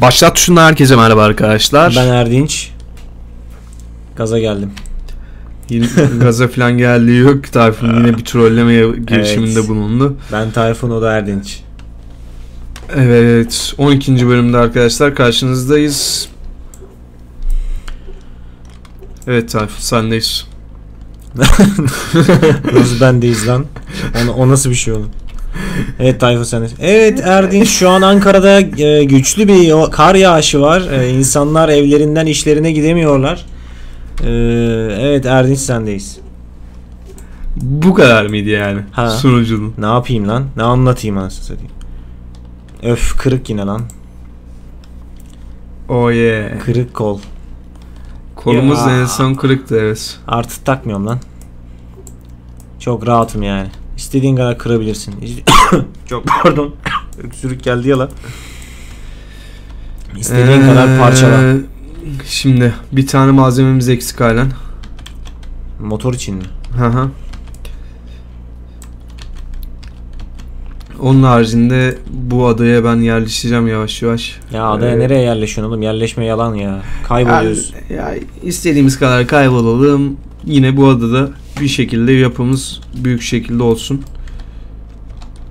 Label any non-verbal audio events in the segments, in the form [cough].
Başlat tuşundan herkese merhaba arkadaşlar. Ben Erdinç. Gaza geldim. Yine [laughs] gaza falan geldi yok. Tayfun yine bir trollemeye girişiminde Evet. bulundu. Ben Tayfun o da Erdinç. Evet 12. bölümde arkadaşlar karşınızdayız. Evet Tayfun sendeyiz. [laughs] Nasıl bendeyiz lan? O, o nasıl bir şey oğlum? [laughs] Evet Tayfun sen de. Evet Erdinç şu an Ankara'da e, güçlü bir kar yağışı var. E, insanlar evlerinden işlerine gidemiyorlar. E, evet Erdinç sendeyiz. Bu kadar mıydı yani Ha. sunucunun? Ne yapayım lan? Ne anlatayım anasını satayım? Öf kırık yine lan. Oh yeah. Kırık kol. Kolumuz Ya. en son kırıktı evet. Artık takmıyorum lan. Çok rahatım yani. İstediğin kadar kırabilirsin. Çok [coughs] pardon. [coughs] Öksürük geldi ya lan. İstediğin kadar parçala. Ee, Şimdi bir tane malzememiz eksik halen. Motor için mi? Hı hı. Onun haricinde bu adaya ben yerleşeceğim yavaş yavaş. Ya adaya Ee, nereye yerleşiyorsun oğlum? Yerleşme yalan ya. Kayboluyoruz. Ya, ya istediğimiz kadar kaybolalım. Yine bu adada bir şekilde yapımız büyük şekilde olsun.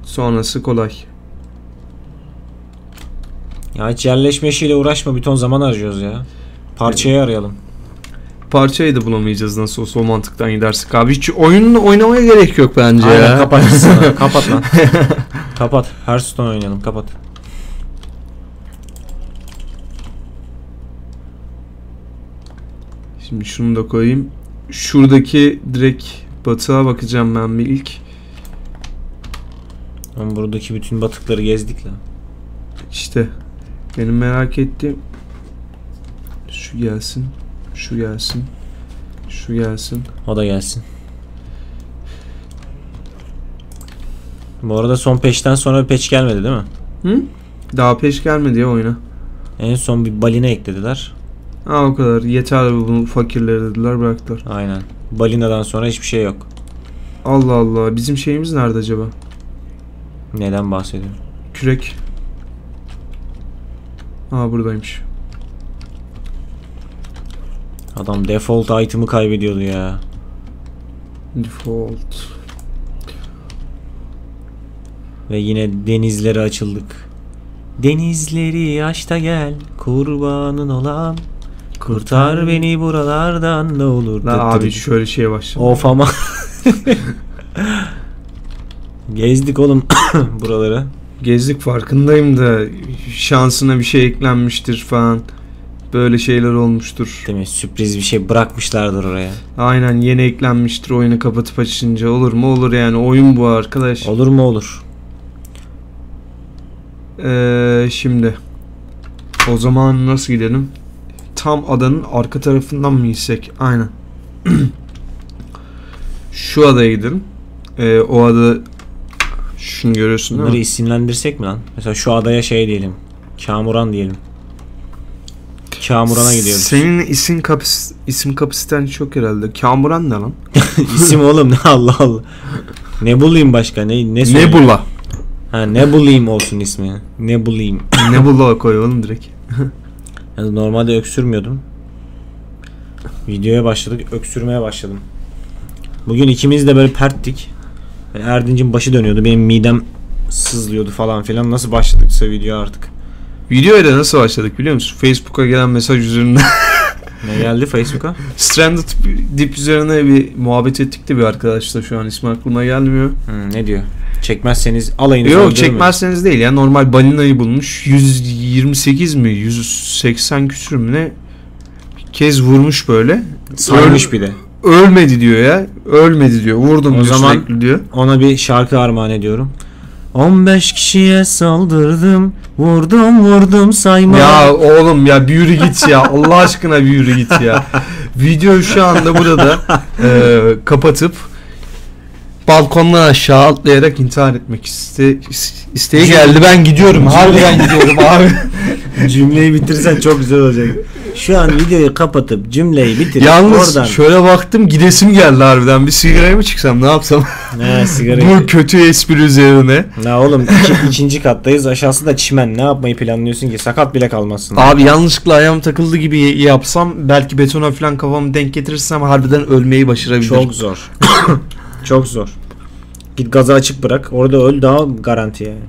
Sonrası kolay. Ya hiç yerleşme işiyle uğraşma. Bir ton zaman harcıyoruz ya. Parçayı arayalım. Parçayı da bulamayacağız nasıl olsa o mantıktan gidersek abi. Hiç oyununu oynamaya gerek yok bence Aynen ya. kapat. [laughs] kapat lan. [laughs] kapat. Hearthstone oynayalım. Kapat. Şimdi şunu da koyayım. Şuradaki direkt batığa bakacağım ben bir ilk. Oğlum buradaki bütün batıkları gezdik lan. İşte benim merak ettiğim şu gelsin, şu gelsin, şu gelsin. O da gelsin. Bu arada son peşten sonra bir peç gelmedi değil mi? Hı? Daha peş gelmedi ya oyuna. En son bir balina eklediler. Ha o kadar. Yeter bu fakirleri dediler bıraktılar. Aynen. Balinadan sonra hiçbir şey yok. Allah Allah. Bizim şeyimiz nerede acaba? Neden bahsediyorum? Kürek. Aa buradaymış. Adam default item'ı kaybediyordu ya. Default. Ve yine denizlere açıldık. Denizleri aç da gel kurbanın olan Kurtar beni buralardan ne olur La Tıt abi şöyle şeye başladı. Of ama [laughs] Gezdik oğlum [coughs] buraları Gezdik farkındayım da şansına bir şey eklenmiştir falan. Böyle şeyler olmuştur. Değil mi? Sürpriz bir şey bırakmışlardır oraya. Aynen yeni eklenmiştir oyunu kapatıp açınca olur mu olur yani oyun bu arkadaş. Olur mu olur. Ee, şimdi o zaman nasıl gidelim? Tam adanın arka tarafından mı gitsek? Aynen. [clears throat] Şu adaya gidelim. Ee, o ada şunu görüyorsun değil Bunları mi? isimlendirsek mi lan? Mesela şu adaya şey diyelim. Kamuran diyelim. Kamuran'a gidiyoruz. Senin isim kapis isim kapasiten çok herhalde. Kamuran ne lan? [laughs] İsim oğlum ne Allah Allah. Ne bulayım başka? Ne ne söyleyeyim? Nebula. Ha ne bulayım olsun ismi. Ne bulayım. Nebula koy oğlum direkt. [laughs] Yani normalde öksürmüyordum. Videoya başladık, öksürmeye başladım. Bugün ikimiz de böyle perttik. Yani Erdinç'in başı dönüyordu, benim midem sızlıyordu falan filan. Nasıl başladıksa video artık. Videoya da nasıl başladık biliyor musun? Facebook'a gelen mesaj üzerinden. [laughs] Ne geldi Facebook'a? Stranded Deep üzerine bir muhabbet ettik de bir arkadaşla şu an ismi aklıma gelmiyor. Hmm, ne diyor? Çekmezseniz alayınızı Yok çekmezseniz değil ya normal balinayı bulmuş 128 mi 180 küsür mü ne kez vurmuş böyle. Sarmış bir de. Ölmedi diyor ya. Ölmedi diyor. Vurdum O diyor zaman- sürekli diyor. Ona bir şarkı armağan ediyorum. 15 kişiye saldırdım, vurdum vurdum sayma. Ya oğlum ya bir yürü git ya. [laughs] Allah aşkına bir yürü git ya. Videoyu şu anda burada e, kapatıp balkondan aşağı atlayarak intihar etmek iste, is- isteği geldi. Ben gidiyorum. Harbiden gidiyorum abi. [laughs] Cümleyi bitirsen çok güzel olacak. Şu an videoyu kapatıp cümleyi bitirip Yalnız oradan. şöyle baktım gidesim geldi harbiden. Bir sigaraya mı çıksam ne yapsam? [laughs] Ne sigara Bu kötü espri üzerine. Ne oğlum iki, ikinci kattayız aşağısı da çimen ne yapmayı planlıyorsun ki sakat bile kalmazsın. Abi yanlışlıkla ayağım takıldı gibi yapsam belki betona falan kafamı denk getirirsem harbiden ölmeyi başarabilirim. Çok zor. [coughs] Çok zor. Git gazı açık bırak orada öl daha garanti yani.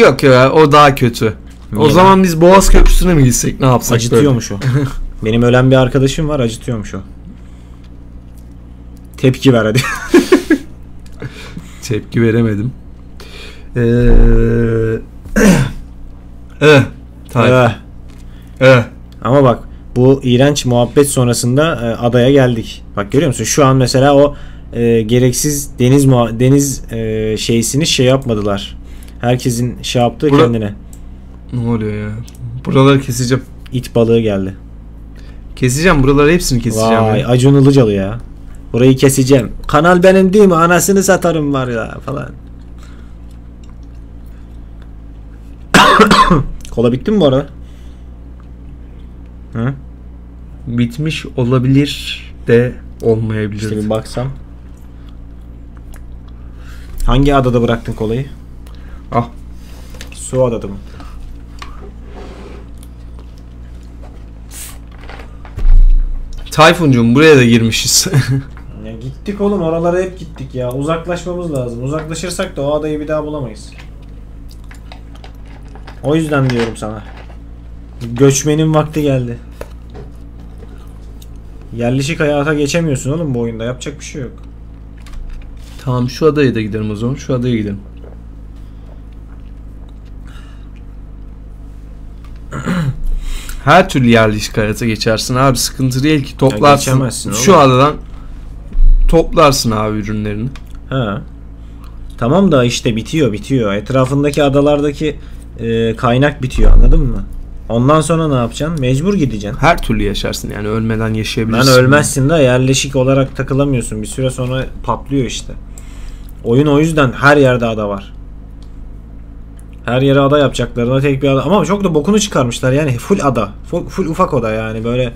Yok ya o daha kötü. O Niye? zaman biz Boğaz Köprüsü'ne mi gitsek ne yapsak? Acıtıyormuş o. [laughs] Benim ölen bir arkadaşım var acıtıyormuş o. Tepki ver hadi. [laughs] Tepki veremedim. Ee... [clears throat] eh. Tabii. Eh. Eh. Ama bak bu iğrenç muhabbet sonrasında e, adaya geldik. Bak görüyor musun? Şu an mesela o e, gereksiz deniz deniz e, şeysini şey yapmadılar. Herkesin şey yaptığı Bura- kendine. Ne oluyor ya? Buraları keseceğim. İt balığı geldi. Keseceğim buraları hepsini keseceğim. Vay ya. Acun Ilıcalı ya. Burayı keseceğim. Kanal benim değil mi? Anasını satarım var ya falan. [coughs] Kola bitti mi bu arada? Hı? Bitmiş olabilir de olmayabilir. İşte bir baksam. Hangi adada bıraktın kolayı? Ah. Su adada mı? Tayfuncuğum buraya da girmişiz. [laughs] Ya gittik oğlum oralara hep gittik ya. Uzaklaşmamız lazım. Uzaklaşırsak da o adayı bir daha bulamayız. O yüzden diyorum sana. Göçmenin vakti geldi. Yerleşik hayata geçemiyorsun oğlum bu oyunda. Yapacak bir şey yok. Tamam şu adaya da gidelim o zaman. Şu adaya gidelim. [clears throat] Her türlü yerleşik hayata geçersin abi sıkıntı değil ki toplarsın. geçemezsin Şu adadan toplarsın abi ürünlerini. Ha. Tamam da işte bitiyor bitiyor. Etrafındaki adalardaki e, kaynak bitiyor anladın mı? Ondan sonra ne yapacaksın? Mecbur gideceksin. Her türlü yaşarsın yani ölmeden Lan yaşayabilirsin. ölmezsin de yerleşik olarak takılamıyorsun. Bir süre sonra patlıyor işte. Oyun o yüzden her yerde ada var. Her yere ada yapacaklarına tek bir ada. Ama çok da bokunu çıkarmışlar yani. Full ada. Full, full ufak oda yani böyle.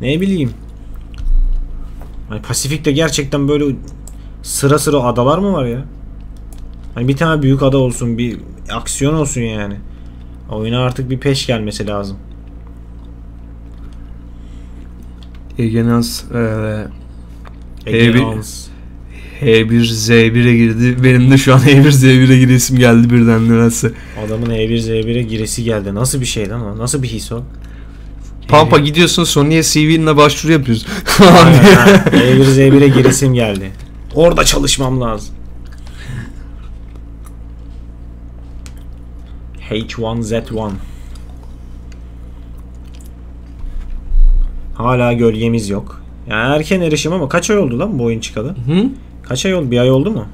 Ne bileyim. Hani Pasifik'te gerçekten böyle sıra sıra adalar mı var ya? Hani bir tane büyük ada olsun, bir aksiyon olsun yani. Oyuna artık bir peş gelmesi lazım. Egenaz eee, Ege bir- Hans. H1Z1'e girdi. Benim de şu an H1Z1'e giresim geldi birden nedense. Adamın E1Z1'e giresi geldi. Nasıl bir şey lan o? Nasıl bir his o? Pampa gidiyorsun Sony'ye CV'nle başvuru ha. [laughs] [laughs] E1Z1'e giresim geldi. Orada çalışmam lazım. H1Z1 Hala gölgemiz yok. Yani erken erişim ama kaç ay oldu lan bu oyun çıkalı? Hı? Kaç ay oldu? Bir ay oldu mu?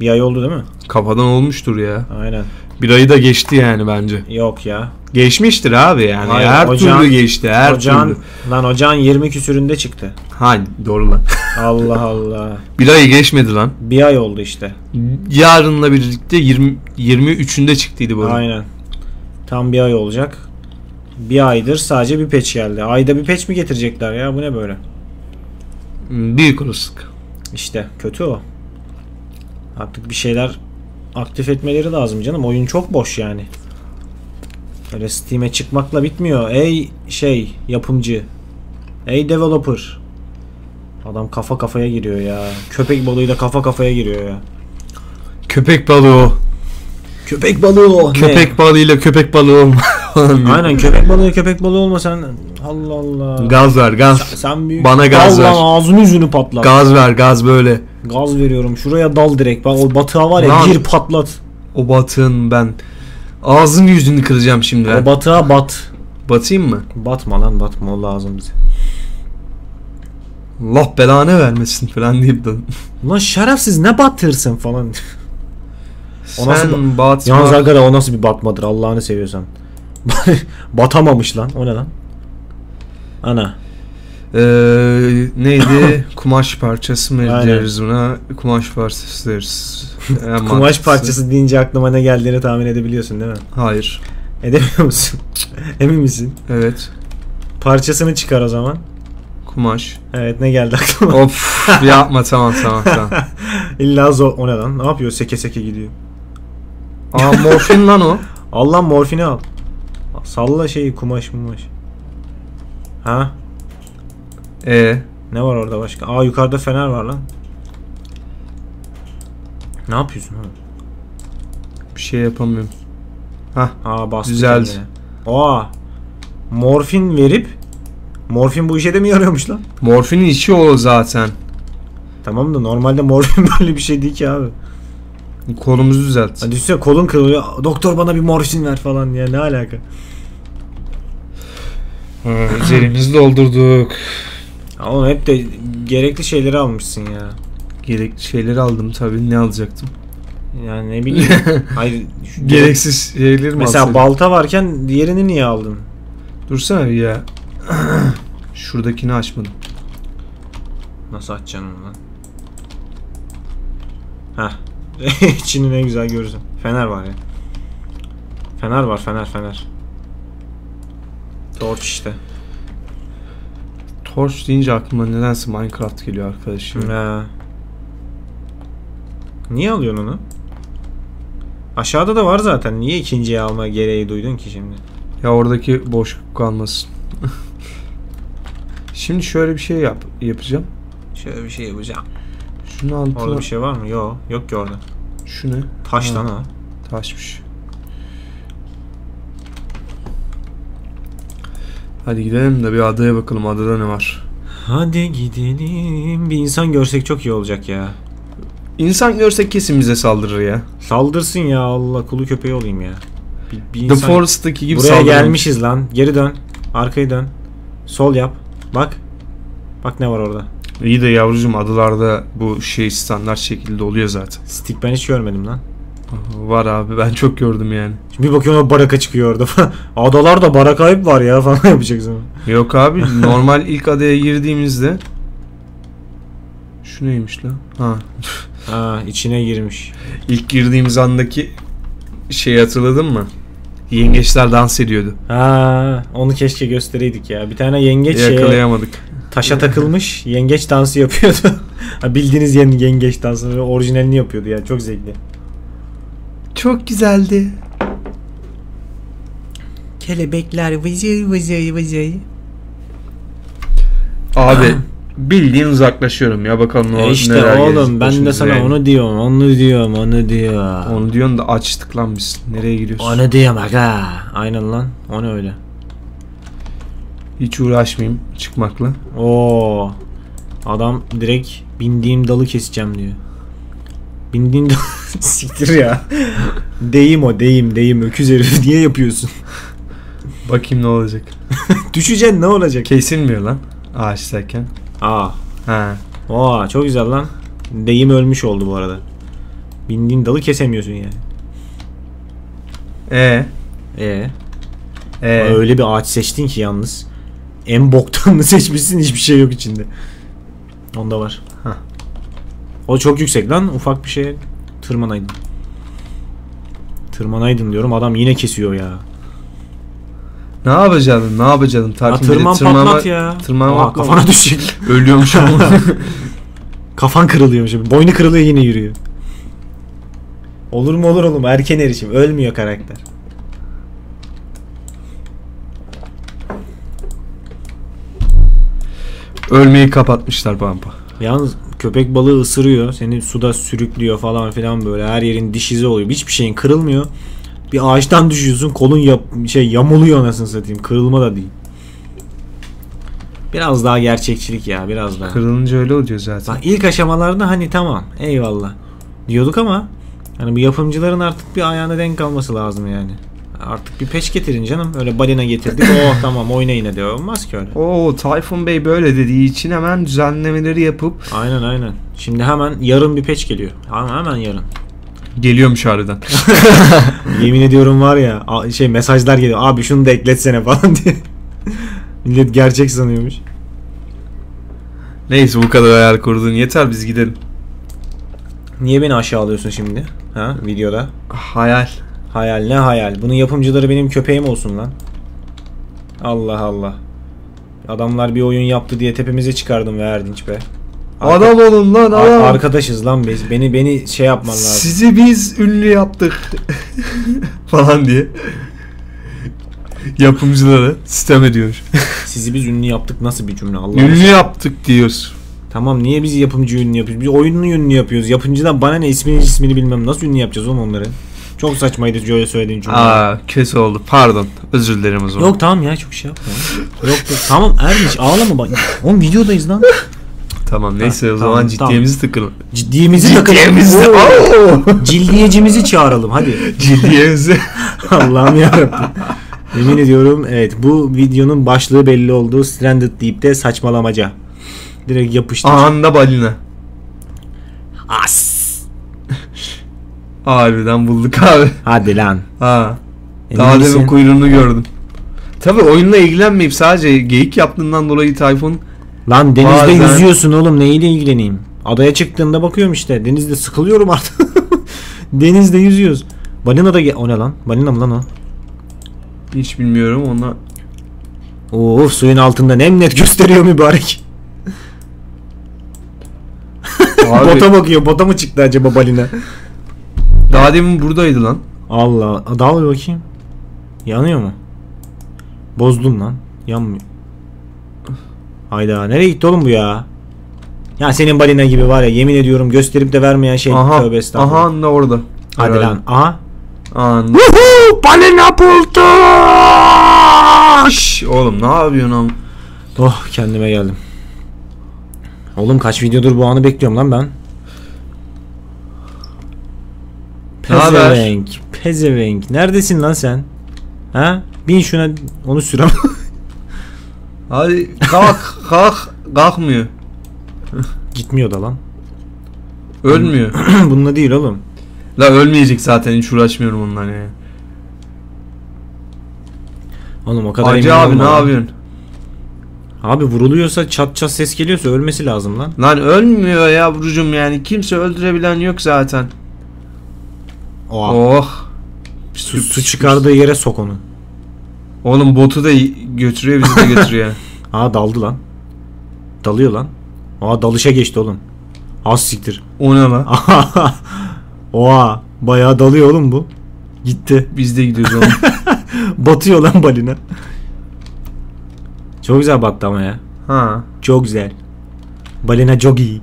Bir ay oldu değil mi? Kafadan olmuştur ya. Aynen. Bir ayı da geçti yani bence. Yok ya. Geçmiştir abi yani. Hayır, her ocağın- türlü geçti. Her ocağın, türlü. lan ocağın 20 küsüründe çıktı. Ha doğru lan. Allah Allah. [laughs] Bir ayı geçmedi lan. Bir ay oldu işte. Yarınla birlikte 20 23'ünde çıktıydı bu. Aynen. Tam bir ay olacak. Bir aydır sadece bir patch geldi. Ayda bir patch mi getirecekler ya? Bu ne böyle? Büyük olasılık. İşte kötü o. Artık bir şeyler aktif etmeleri lazım canım. Oyun çok boş yani. Öyle Steam'e çıkmakla bitmiyor. Ey şey yapımcı. Ey developer. Adam kafa kafaya giriyor ya. Köpek balığıyla kafa kafaya giriyor ya. Köpek balığı. Köpek balığı o. Ne? Köpek balığıyla köpek balığı [laughs] olma. Aynen köpek balığı köpek balığı olma sen. Allah Allah. Gaz ver gaz. Sen büyük Bana gaz ver. lan ağzını yüzünü patlat. Gaz ver gaz böyle. Gaz veriyorum. Şuraya dal direkt. Bak o batığa var ya Lan. gir patlat. O batığın ben ağzını yüzünü kıracağım şimdi. O batığa bat. Batayım mı? Batma lan batma o lazım bize. Allah belanı vermesin falan deyip de. Lan şerefsiz ne batırsın falan. [laughs] O nasıl Sen batma. Yalnız arkadaş o nasıl bir batmadır Allah'ını seviyorsan. [laughs] Batamamış lan. O ne lan? Ana. Ee, neydi? [laughs] Kumaş parçası mı Aynen. deriz buna? Kumaş parçası deriz. [laughs] En Kumaş mantıklısı. parçası deyince aklıma ne geldiğini tahmin edebiliyorsun değil mi? Hayır. Edemiyor musun? Emin misin? Evet. Parçasını çıkar o zaman. Kumaş. Evet ne geldi aklıma? of yapma tamam tamam tamam. İlla zor. O ne lan? Ne yapıyor? Seke seke gidiyor. Aa morfin lan o. Allah morfini al. Salla şeyi kumaş mumaş. Ha? E Ne var orada başka? Aa yukarıda fener var lan. Ne yapıyorsun oğlum? bir şey yapamıyorum. Hah Aa bastı Düzeldi. kendine. Aa. Morfin verip Morfin bu işe de mi yarıyormuş lan? morfinin içi o zaten. Tamam da normalde morfin [laughs] böyle bir şey değil ki abi. Kolumuzu düzelt. Hani düşünsene kolun kırılıyor. Doktor bana bir morfin ver falan ya ne alaka? Ha, üzerimizi doldurduk. Oğlum hep de gerekli şeyleri almışsın ya. Gerekli şeyleri aldım tabii. Ne alacaktım? Yani ne bileyim. [laughs] Hayır. Gereksiz şeyleri mi Mesela alsaydım? balta varken diğerini niye aldın? Dursana bir ya. [clears throat] Şuradakini açmadım. Nasıl açacaksın onu lan? Heh. [laughs] İçini ne güzel görürsün. Fener var ya. Fener var fener fener. Torch işte. Torch deyince aklıma nedense Minecraft geliyor arkadaşım. Ha. Niye alıyorsun onu? Aşağıda da var zaten. Niye ikinciye alma gereği duydun ki şimdi? Ya oradaki boşluk kalmasın. [laughs] Şimdi şöyle bir şey yap yapacağım. Şöyle bir şey yapacağım. Şunu altına Orada bir şey var mı? Yok. Yok ki orada. şu ne? Taş Ha. lan o. Taşmış. Hadi gidelim de bir adaya bakalım adada ne var. Hadi gidelim. Bir insan görsek çok iyi olacak ya. İnsan görsek kesin bize saldırır ya. Saldırsın ya Allah kulu köpeği olayım ya. Bir, bir The insan- Forest'taki gibi Buraya saldırır. gelmişiz lan. Geri dön. Arkayı dön. Sol yap. Bak. Bak ne var orada. İyi de yavrucuğum adalarda bu şey standart şekilde oluyor zaten. Stick ben hiç görmedim lan. Var abi ben çok gördüm yani. Şimdi bir bakıyorum baraka çıkıyor orada falan. [laughs] Adalarda baraka hep var ya falan [laughs] yapacaksın. Yok abi [laughs] normal ilk adaya girdiğimizde şu neymiş lan? Ha. Ha içine girmiş. İlk girdiğimiz andaki şeyi hatırladın mı? Yengeçler dans ediyordu. Ha onu keşke göstereydik ya. Bir tane yengeç şeye, Yakalayamadık. taşa takılmış. Yengeç dansı yapıyordu. bildiğiniz yen- yengeç dansı. Orijinalini yapıyordu ya. Çok zevkli. Çok güzeldi. Kelebekler vızır vızır vızır. Abi bildiğin uzaklaşıyorum ya bakalım ne E işte neler oğlum ben de sana yani. onu diyorum, onu diyorum, onu diyorum. Onu diyorsun da açtık lan biz. Nereye gidiyorsun? Onu diyorum aga. Aynen lan. O ne öyle? Hiç uğraşmayayım çıkmakla. Oo. Adam direkt bindiğim dalı keseceğim diyor. Bindiğim dalı [laughs] siktir ya. deyim o deyim deyim öküz herif [laughs] niye yapıyorsun? Bakayım ne olacak. [laughs] Düşeceksin ne olacak? Kesilmiyor lan ağaçtayken. Aa. Ha. Oo çok güzel lan. Deyim ölmüş oldu bu arada. Bindiğin dalı kesemiyorsun yani. E E e öyle bir ağaç seçtin ki yalnız. En boktanını [laughs] seçmişsin hiçbir şey yok içinde. Onda var. Hah. O çok yüksek lan. Ufak bir şey tırmanaydın. Tırmanaydın diyorum. Adam yine kesiyor ya. ne yapacaksın? Ne yapacaksın? Ya Tarkin biri tırman tırmanma- patlat ya. Tırmanmak Aa, kafana düşecek. [laughs] Ölüyormuş ama. [laughs] Kafan kırılıyormuş. Boynu kırılıyor yine yürüyor. Olur mu olur oğlum erken erişim. Ölmüyor karakter. Ölmeyi kapatmışlar pampa. Yalnız köpek balığı ısırıyor. Seni suda sürüklüyor falan filan böyle. Her yerin diş izi oluyor. Hiçbir şeyin kırılmıyor. Bir ağaçtan [laughs] düşüyorsun. Kolun yap şey yamuluyor anasını satayım. Kırılma da değil. Biraz daha gerçekçilik ya biraz daha. Kırılınca öyle oluyor zaten. Bak ilk aşamalarda hani tamam eyvallah diyorduk ama hani bu yapımcıların artık bir ayağına denk alması lazım yani. Artık bir peç getirin canım. Öyle balina getirdik. oh [laughs] tamam oyna yine diyor. Olmaz ki öyle. Oo Tayfun Bey böyle dediği için hemen düzenlemeleri yapıp Aynen aynen. Şimdi hemen yarın bir peç geliyor. Hemen, hemen yarın. geliyormuş harbiden. [laughs] [laughs] Yemin ediyorum var ya şey mesajlar geliyor. Abi şunu da ekletsene falan diye. Millet gerçek sanıyormuş. Neyse bu kadar hayal kurdun yeter biz gidelim. Niye beni aşağı alıyorsun şimdi? Ha videoda. Hayal. Hayal ne hayal? Bunun yapımcıları benim köpeğim olsun lan. Allah Allah. Adamlar bir oyun yaptı diye tepemize çıkardım ve Erdinç be. Arka- Adam olun lan adam. arkadaşız lan biz. Beni beni şey yapman lazım. Sizi biz ünlü yaptık. [laughs] Falan diye. Yapımcılara sistem ediyor. Sizi biz ünlü yaptık nasıl bir cümle Allah ünlü yaptık diyoruz. Tamam niye biz yapımcı ünlü yapıyoruz? Biz oyununu ünlü yapıyoruz. Yapımcıdan bana ne ismini ismini bilmem. Nasıl ünlü yapacağız oğlum onları? Çok saçmaydı öyle söylediğin cümle. Aa kötü oldu. Pardon. Özür dilerim o zaman. Yok tamam ya çok şey yapma. yok yok tamam Erdinç ağlama bak. Oğlum videodayız lan. Tamam neyse Ha, o tamam, zaman ciddiyemizi. Ciddiyemizi takalım. Ciddiyemizi. Oo. Oo. Cildiyecimizi çağıralım hadi. [laughs] Ciddiyemizi. [laughs] Allah'ım yarabbim. Yemin ediyorum evet bu videonun başlığı belli oldu. Stranded Deep'te saçmalamaca. Direkt yapıştır. Anında balina. As. Harbiden bulduk abi. Hadi lan. Ha. Emin Daha misin? demin kuyruğunu gördüm. Tabi oyunla ilgilenmeyip sadece geyik yaptığından dolayı Tayfun Lan denizde Bazen- yüzüyorsun oğlum neyle ilgileneyim? Adaya çıktığında bakıyorum işte denizde sıkılıyorum artık. [laughs] denizde yüzüyoruz. Balina da o ne lan? Balina mı lan o? hiç bilmiyorum ona. Of suyun altında nem net gösteriyor mübarek. Abi, [laughs] Bota bakıyor. Bota mı çıktı acaba balina? [laughs] daha demin buradaydı lan. Allah. Dal bir bakayım. Yanıyor mu? Bozdum lan. Yanmıyor. Hayda nereye gitti oğlum bu ya? Ya senin balina gibi var ya yemin ediyorum gösterip de vermeyen şey aha. tövbe estağfurullah. Aha anda orada. Hadi Herhalde. lan. Aha. Anda. balina Şş, Oğlum ne yapıyorsun? Oh kendime geldim. Oğlum kaç videodur bu anı bekliyorum lan ben. Ne haber? Pezevenk. Pezevenk. Neredesin lan sen? Ha? Bin şuna onu sürem. Hadi kalk kalk kalkmıyor. Gitmiyor da lan. Ölmüyor. [clears throat] Bununla değil oğlum. La ölmeyecek zaten hiç uğraşmıyorum ondan ya. Oğlum o kadar Hacı abi ne yapıyorsun? Abi vuruluyorsa çat çat ses geliyorsa ölmesi lazım lan. Lan ölmüyor yavrucum yani kimse öldürebilen yok zaten. Oha. Oh. Su, su çıkardığı yere sok onu. Oğlum botu da götürüyor bizi de [laughs] götürüyor. Aa daldı lan. Dalıyor lan. Aa dalışa geçti oğlum. Az siktir. o ne lan? [laughs] Oha bayağı dalıyor oğlum bu. Gitti. Biz de gidiyoruz oğlum. [laughs] Batıyor lan balina. Çok güzel battı ama ya. ha. Çok güzel. Balina çok iyi.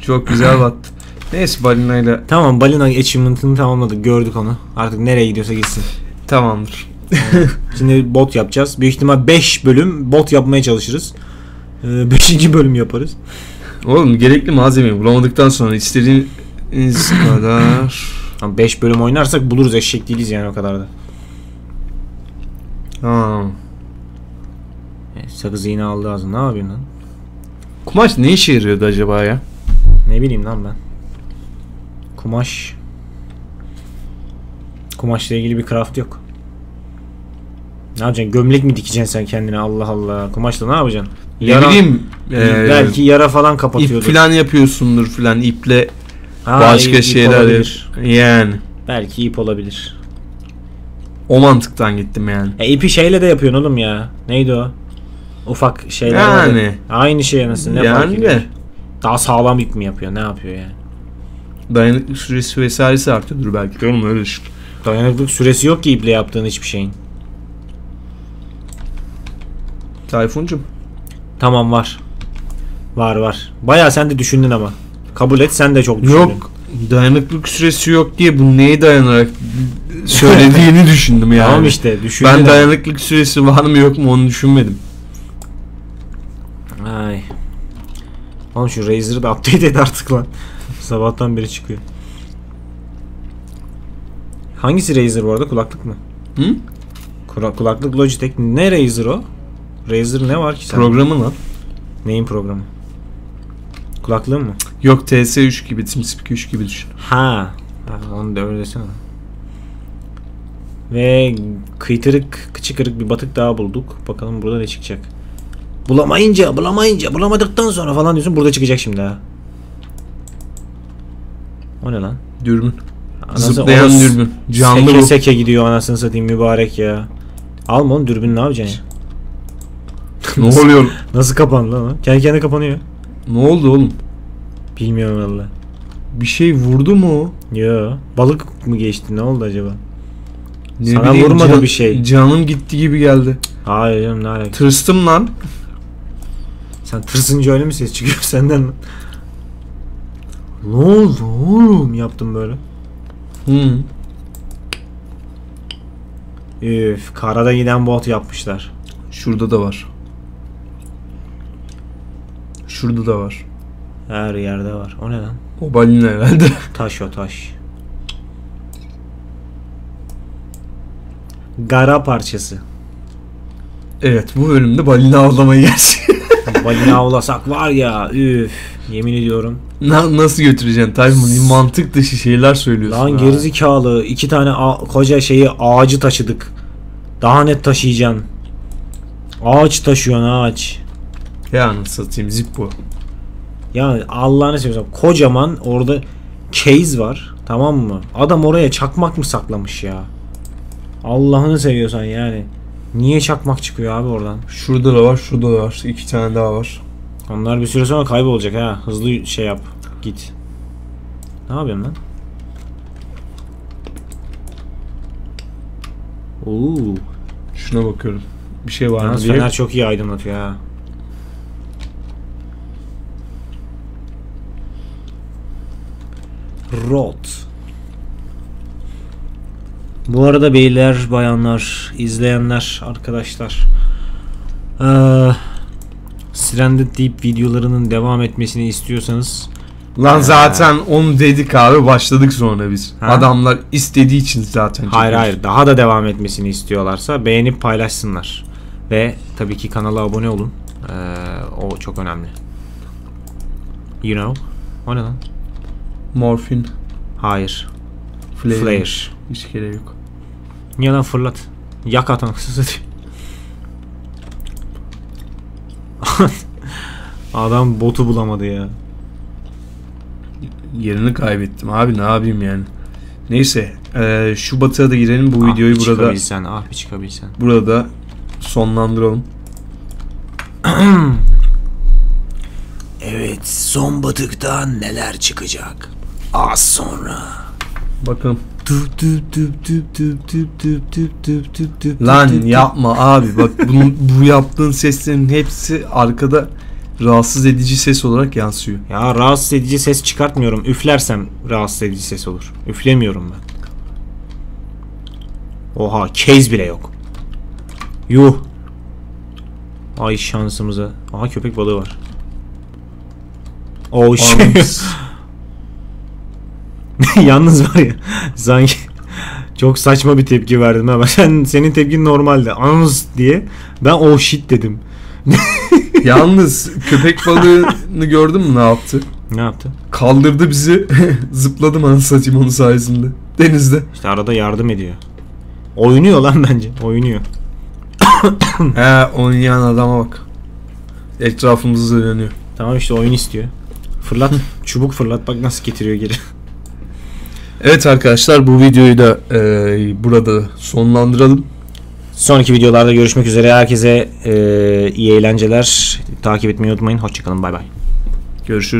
Çok güzel battı. Neyse balinayla Tamam balina achievement'ını tamamladık. Gördük onu. Artık nereye gidiyorsa gitsin. tamamdır. [laughs] Şimdi bot yapacağız. Büyük ihtimal 5 bölüm bot yapmaya çalışırız. 5. bölüm yaparız. Oğlum gerekli malzemeyi bulamadıktan sonra istediğiniz [coughs] kadar 5 bölüm oynarsak buluruz eşek değiliz yani o kadar da. ha. E, Sakız iğne aldı ağzına. Ne yapıyorsun lan? Kumaş ne işe yarıyordu acaba ya? Ne bileyim lan ben. Kumaş. Kumaşla ilgili bir craft yok. Ne yapacaksın? Gömlek mi dikeceksin sen kendine? Allah Allah. Kumaşla ne yapacaksın? Ne bileyim e, belki yara falan ip kapatıyordur. falan yapıyorsundur falan iple Ha, başka ip- ip şeyler olabilir. yani Belki ip olabilir. o mantıktan gittim yani. E ipi şeyle de yapıyorsun oğlum ya. Neydi o? Ufak şeyler. Yani. Aynı şey nasıl ne Yani de Daha sağlam ip mi yapıyor? Ne yapıyor yani? Dayanıklık süresi vesairesi artıyordur belki oğlum öyle düşün. Dayanıklık süresi yok ki iple yaptığın hiçbir şeyin. Tayfuncum Tamam var. Var var. Baya sen de düşündün ama. Kabul et sen de çok düşündün. yok dayanıklık süresi yok diye bu neye dayanarak [laughs] söylediğini düşündüm yani. Tamam işte düşündün. Ben dayanıklık süresi var mı yok mu onu düşünmedim. Ay. Oğlum şu Razer'ı da update et artık lan. Sabahtan beri çıkıyor. Hangisi Razer bu arada? Kulaklık mı? Hı? Kula- kulaklık Logitech. Ne Razer o? Razer ne var ki sen? Programı lan. Neyin programı? Kulaklığın mı? Yok TS3 gibi, TeamSpeak 3 gibi düşün. Ha. ha onu da öyle desene. Ve kıytırık, kıçı kırık bir batık daha bulduk. Bakalım burada ne çıkacak. Bulamayınca, bulamayınca, bulamadıktan sonra falan diyorsun. Burada çıkacak şimdi ha. O ne lan? Dürbün. Anası- Zıplayan dürbün. Canlı seke bu. seke gidiyor anasını satayım mübarek ya. Alma oğlum dürbün ne yapacaksın ya? [laughs] Ne oluyor? [laughs] Nasıl kapandı lan? Kendi kendine kapanıyor. Ne oldu oğlum? Bilmiyorum valla. Bir şey vurdu mu? Yo. Balık mı geçti? Ne oldu acaba? Ne Sana vurmadı bir şey. Canım gitti gibi geldi. Hayır canım ne alaka? Tırstım lan. Sen tırsınca öyle mi ses çıkıyor [laughs] senden? Ne oldu oğlum yaptım böyle. Hı. Üf karada giden bot yapmışlar. Şurada da var. Şurada da var. Her yerde var. O ne lan? O balina herhalde. [laughs] Taş o taş. Gara parçası. evet bu bölümde balina avlamayı gerçek. Balina avlasak var ya üf. Yemin ediyorum. Na- nasıl götüreceksin Tayfun? Mantık dışı şeyler söylüyorsun. Lan gerizekalı iki tane koca şeyi ağacı taşıdık. Daha net taşıyacaksın. Ağaç taşıyorsun ağaç. Ya satayım zip bu. Ya Allah'ını seversen kocaman orada case var. Tamam mı? Adam oraya çakmak mı saklamış ya? Allah'ını seviyorsan yani. Niye çakmak çıkıyor abi oradan? Şurada da var, şurada da var. İki tane daha var. Onlar bir süre sonra kaybolacak ha. Hızlı şey yap. Git. Ne yapıyorsun lan? Oo. Şuna bakıyorum. Bir şey var mı diye. fener çok iyi aydınlatıyor ha. Rot. Bu arada beyler, bayanlar, izleyenler, arkadaşlar. Eee Stranded Deep videolarının devam etmesini istiyorsanız Lan zaten onu dedik abi başladık sonra biz. Ha? Adamlar istediği için zaten. Hayır çekiyoruz. hayır daha da devam etmesini istiyorlarsa beğenip paylaşsınlar. Ve tabii ki kanala abone olun. Ee, o çok önemli. You know? O ne lan? Morfin, Hayır. flare. Flare. Hiç gerek yok. Niye lan fırlat? Yak atan [laughs] satayım. [laughs] Adam botu bulamadı ya. Yerini kaybettim abi ne yapayım yani. Neyse eee, şu batığa da girelim bu videoyu ah bir burada çıkabilsen, ah bir çıkabilsen. burada sonlandıralım. [clears throat] Evet, son batıktan neler çıkacak? Az sonra. Bakalım. Lan yapma abi bak bunun, bu yaptığın seslerin hepsi arkada rahatsız edici ses olarak yansıyor. Ya rahatsız edici ses çıkartmıyorum. Üflersem rahatsız edici ses olur. Üflemiyorum ben. Oha kez bile yok. Yuh. Ay şansımıza. Aha köpek balığı var. Oh şey- shit. [laughs] [laughs] Yalnız var ya sanki çok saçma bir tepki verdim ha. Sen senin tepkin normaldi. Anız diye. Ben oh shit dedim. [laughs] Yalnız köpek balığını gördün mü ne yaptı? Ne yaptı? Kaldırdı bizi. [laughs] Zıpladım anasını satayım onun sayesinde. Denizde. İşte arada yardım ediyor. Oynuyor lan bence. Oynuyor. [coughs] He oynayan adama bak. Etrafımızda dönüyor. Tamam işte oyun istiyor. Fırlat. çubuk fırlat. Bak nasıl getiriyor geri. Evet arkadaşlar bu videoyu da e, burada sonlandıralım. Sonraki videolarda görüşmek üzere. Herkese e, iyi eğlenceler. Takip etmeyi unutmayın. Hoşçakalın. Bay bay. Görüşürüz.